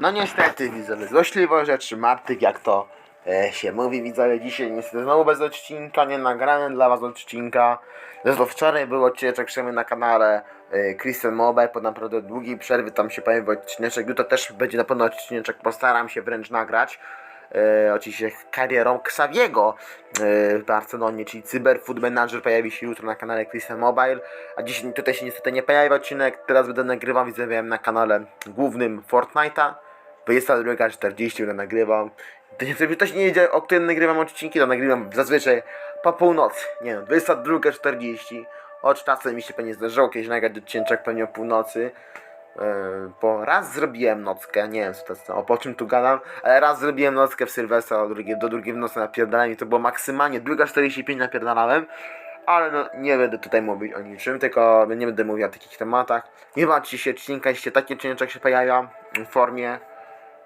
No niestety widzowie, złośliwe rzeczy Martyk, jak to e, się mówi widzowie, dzisiaj niestety znowu bez odcinka, nie nagrałem dla was odcinka. Zresztą wczoraj był odcinek przynajmniej na kanale e, Christian Mobile, po naprawdę długiej przerwy tam się pojawił odcineczek, jutro też będzie na pewno odcineczek, postaram się wręcz nagrać. E, oczywiście karierą Xaviego e, w Barcelonie, czyli Cyber Food Manager pojawi się jutro na kanale Christian Mobile, a dziś tutaj się niestety nie pojawia odcinek, teraz będę nagrywał, widzę na kanale głównym Fortnite'a, 22.40 będę nagrywał. To ktoś nie wiedział, o którym nagrywam odcinki, to nagrywam zazwyczaj po północy, nie no, 22.40, od czasem mi się pewnie zdarzyło kiedyś nagrać odcinek pewnie o północy, bo raz zrobiłem nockę, nie wiem co to jest, o po czym tu gadam, ale raz zrobiłem nockę w Sylwestra, o drugie, do drugiej w nocy napierdalałem i to było maksymalnie, druga 45 napierdalałem, ale no nie będę tutaj mówić o niczym, tylko nie będę mówił o takich tematach. Nie bądźcie się odcinka, jeśli taki odcinek się pojawia w formie.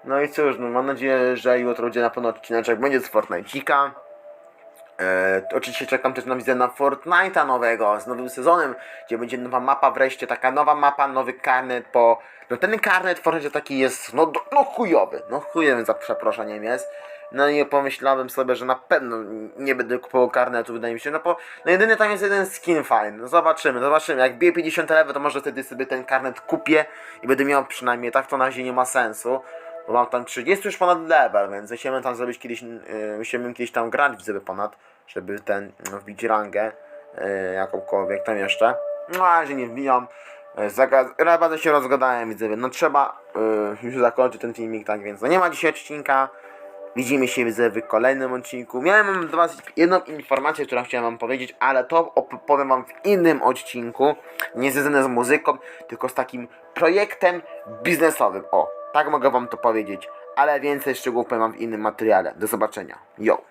No i cóż, no mam nadzieję, że jutro będzie na pewno odcineczek będzie z Fortnite'ika. E, oczywiście czekam też na widzę na Fortnite'a nowego, z nowym sezonem, gdzie będzie nowa mapa wreszcie, taka nowa mapa, nowy karnet, bo no ten karnet w Fortnite taki jest, no, no chujowy, no chujowy za przeproszeniem jest. No i pomyślałem sobie, że na pewno nie będę kupował karnetu, wydaje mi się, no bo no jedyny tam jest jeden skin fajny, no zobaczymy, zobaczymy, jak bije 50 level, to może wtedy sobie ten karnet kupię i będę miał przynajmniej, tak to na razie nie ma sensu. Bo mam tam 30 już ponad level, więc musimy tam zrobić kiedyś, yy, musimy kiedyś tam grać w sobie ponad, żeby ten, no, wbić rangę, yy, jakąkolwiek tam jeszcze. No, a że nie wbijam, yy, zaga- bardzo się rozgadałem, widzę, no trzeba yy, już zakończyć ten filmik, tak więc no nie ma dzisiaj odcinka. Widzimy się widzę w kolejnym odcinku. Miałem dla was jedną informację, którą chciałem wam powiedzieć, ale to opowiem wam w innym odcinku. Nie związane z muzyką, tylko z takim projektem biznesowym. O, tak mogę wam to powiedzieć. Ale więcej szczegółów powiem wam w innym materiale. Do zobaczenia. Yo!